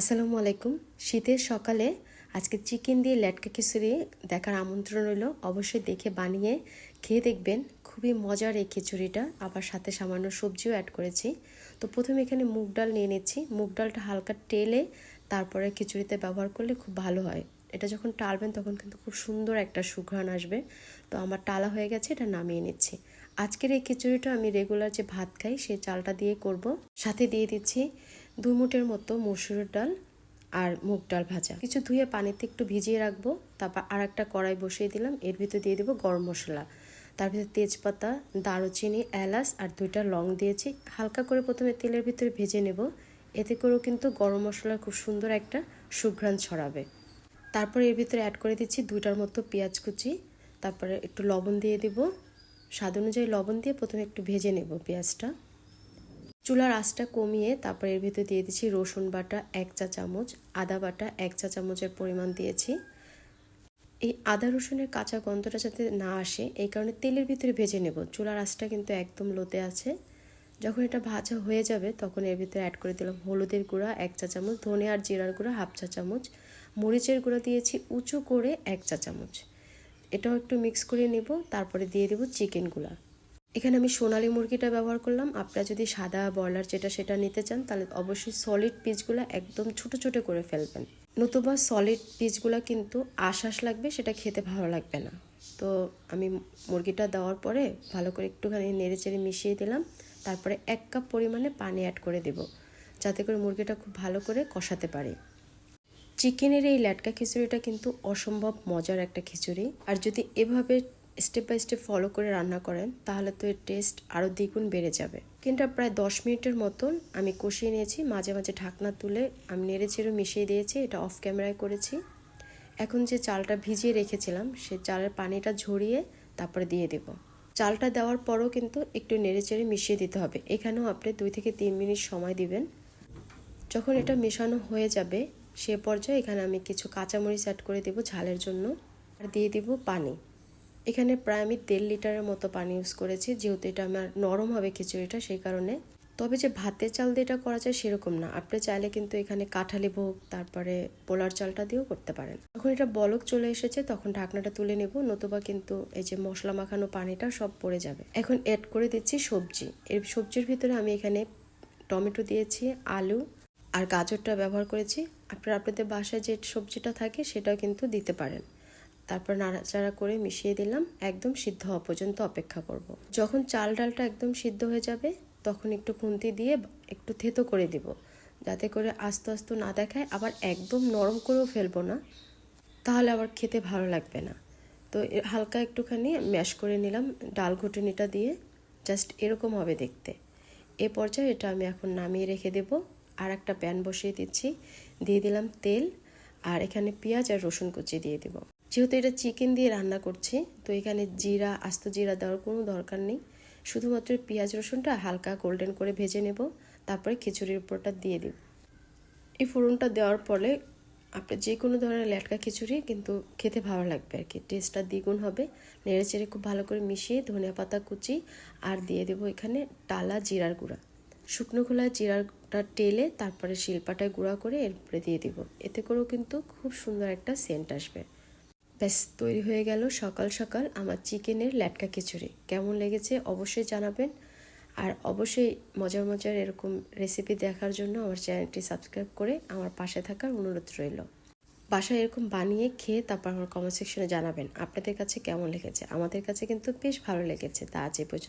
আসসালামু আলাইকুম। শীতের সকালে আজকে চিকেন দিয়ে ল্যাটকা খিচুড়ি দেখার আমন্ত্রণ রইল। অবশ্যই দেখে বানিয়ে খেয়ে দেখবেন। খুবই মজার এই খিচুড়িটা। আবার সাথে সামান্য সবজিও অ্যাড করেছি। তো প্রথমে এখানে মুগ ডাল নিয়ে নিচ্ছি। মুগ ডালটা হালকা টেলে তারপরে খিচুড়িতে ব্যবহার করলে খুব ভালো হয়। এটা যখন টালবেন তখন কিন্তু খুব সুন্দর একটা সুঘ্রাণ আসবে। তো আমার টালা হয়ে গেছে, এটা নামিয়ে নিচ্ছি। আজকের এই খিচুড়িটা আমি রেগুলার যে ভাত খাই সেই চালটা দিয়ে করব। সাথে দিয়ে দিচ্ছি দুই মুঠের মতো মসুরের ডাল আর মুগ ডাল ভাজা। কিছু ধুয়ে পানিতে একটু ভিজিয়ে রাখব, তারপর আর একটা কড়াই বসিয়ে দিলাম। এর ভিতরে দিয়ে দেবো গরম মশলা। তার ভিতরে তেজপাতা, দারুচিনি, এলাচ আর দুইটা লং দিয়েছি। হালকা করে প্রথমে তেলের ভিতরে ভেজে নেব। এতে করেও কিন্তু গরম মশলার খুব সুন্দর একটা সুঘ্রাণ ছড়াবে। তারপর এর ভিতরে অ্যাড করে দিচ্ছি দুইটার মতো পেঁয়াজ কুচি। তারপরে একটু লবণ দিয়ে দেব। স্বাদ অনুযায়ী লবণ দিয়ে প্রথমে একটু ভেজে নেব পেঁয়াজটা। চুলার আঁচটা কমিয়ে তারপর এর ভিতরে দিয়ে দিচ্ছি রসুন বাটা এক চা চামচ, আদা বাটা এক চা চামচের পরিমাণ দিয়েছি। এই আদা রসুনের কাঁচা গন্ধটা যাতে না আসে, এই কারণে তেলের ভিতরে ভেজে নেব। চুলার আঁচটা কিন্তু একদম লোতে আছে। যখন এটা ভাজা হয়ে যাবে, তখন এর ভিতরে অ্যাড করে দিলাম হলুদের গুঁড়া এক চা চামচ, ধনে আর জিরার গুঁড়া হাফ চা চামচ, মরিচের গুঁড়া দিয়েছি উঁচু করে এক চা চামচ। এটাও একটু মিক্স করে নেব, তারপরে দিয়ে দেবো চিকেনগুলা এখানে আমি সোনালি মুরগিটা ব্যবহার করলাম। আপনারা যদি সাদা বয়লার যেটা সেটা নিতে চান, তাহলে অবশ্যই সলিড পিসগুলো একদম ছোটো ছোটো করে ফেলবেন। নতুবা সলিড পিসগুলো কিন্তু আশ্বাস লাগবে, সেটা খেতে ভালো লাগবে না। তো আমি মুরগিটা দেওয়ার পরে ভালো করে একটুখানি নেড়ে চেড়ে মিশিয়ে দিলাম। তারপরে এক কাপ পরিমাণে পানি অ্যাড করে দেব, যাতে করে মুরগিটা খুব ভালো করে কষাতে পারি। চিকেনের এই ল্যাটকা খিচুড়িটা কিন্তু অসম্ভব মজার একটা খিচুড়ি। আর যদি এভাবে স্টেপ বাই স্টেপ ফলো করে রান্না করেন, তাহলে তো এর টেস্ট আরও দ্বিগুণ বেড়ে যাবে। কিন্তু প্রায় দশ মিনিটের মতন আমি কষিয়ে নিয়েছি, মাঝে মাঝে ঢাকনা তুলে আমি নেড়ে চেড়ে মিশিয়ে দিয়েছি, এটা অফ ক্যামেরায় করেছি। এখন যে চালটা ভিজিয়ে রেখেছিলাম, সে চালের পানিটা ঝরিয়ে তারপরে দিয়ে দেব। চালটা দেওয়ার পরও কিন্তু একটু নেড়ে চেড়ে মিশিয়ে দিতে হবে। এখানেও আপনি দুই থেকে তিন মিনিট সময় দিবেন। যখন এটা মেশানো হয়ে যাবে, সে পর্যায়ে এখানে আমি কিছু কাঁচামরিচ অ্যাড করে দেব ঝালের জন্য। আর দিয়ে দেব পানি। এখানে প্রায় আমি দেড় লিটারের মতো পানি ইউজ করেছি, যেহেতু এটা আমার নরম হবে খিচুড়িটা সেই কারণে। তবে যে ভাতের চাল দিয়ে এটা করা যায় সেরকম না। আপনি চাইলে কিন্তু এখানে কাঁঠালি ভোগ, তারপরে পোলার চালটা দিয়েও করতে পারেন। যখন এটা বলক চলে এসেছে, তখন ঢাকনাটা তুলে নেব, নতুবা কিন্তু এই যে মশলা মাখানো পানিটা সব পড়ে যাবে। এখন অ্যাড করে দিচ্ছি সবজি। এর সবজির ভিতরে আমি এখানে টমেটো দিয়েছি, আলু আর গাজরটা ব্যবহার করেছি। আপনারা, আপনাদের বাসায় যে সবজিটা থাকে সেটাও কিন্তু দিতে পারেন। তারপর নাড়াচাড়া করে মিশিয়ে দিলাম, একদম সিদ্ধ হওয়া পর্যন্ত অপেক্ষা করব। যখন চাল ডালটা একদম সিদ্ধ হয়ে যাবে, তখন একটু খুন্তি দিয়ে একটু থেতো করে দিব, যাতে করে আস্তে আস্তে না দেখায়, আবার একদম নরম করেও ফেলব না, তাহলে আবার খেতে ভালো লাগবে না। তো হালকা একটুখানি ম্যাশ করে নিলাম ডাল ঘুটুনিটা দিয়ে, জাস্ট এরকম হবে দেখতে। এ পর্যায়ে এটা আমি এখন নামিয়ে রেখে দেব আর একটা প্যান বসিয়ে দিচ্ছি, দিয়ে দিলাম তেল, আর এখানে পেঁয়াজ আর রসুন কুচি দিয়ে দেব। যেহেতু এটা চিকেন দিয়ে রান্না করছি, তো এখানে জিরা, আস্ত জিরা দেওয়ার কোনো দরকার নেই। শুধুমাত্র পেঁয়াজ রসুনটা হালকা গোল্ডেন করে ভেজে নেব, তারপরে খিচুড়ির উপরটা দিয়ে দিব। এই ফোড়নটা দেওয়ার পরে আপনার যে কোনো ধরনের ল্যাটকা খিচুড়ি কিন্তু খেতে ভালো লাগবে আর কি। টেস্টটা দ্বিগুণ হবে। নেড়ে চেড়ে খুব ভালো করে মিশিয়ে ধনিয়া পাতা কুচি আর দিয়ে দেবো এখানে টালা জিরার গুঁড়া। শুকনো খোলা জিরাটা টেলে তারপরে শিলপাটায় গুঁড়া করে এরপরে দিয়ে দিব। এতে করেও কিন্তু খুব সুন্দর একটা সেন্ট আসবে। ব্যাস, তৈরি হয়ে গেল সকাল সকাল আমার চিকেনের ল্যাটকা খিচুড়ি। কেমন লেগেছে অবশ্যই জানাবেন। আর অবশ্যই মজার মজার এরকম রেসিপি দেখার জন্য আমার চ্যানেলটি সাবস্ক্রাইব করে আমার পাশে থাকার অনুরোধ রইল। বাসায় এরকম বানিয়ে খেয়ে তারপর আমার কমেন্ট সেকশনে জানাবেন আপনাদের কাছে কেমন লেগেছে। আমাদের কাছে কিন্তু বেশ ভালো লেগেছে। তা আজ এ পর্যন্ত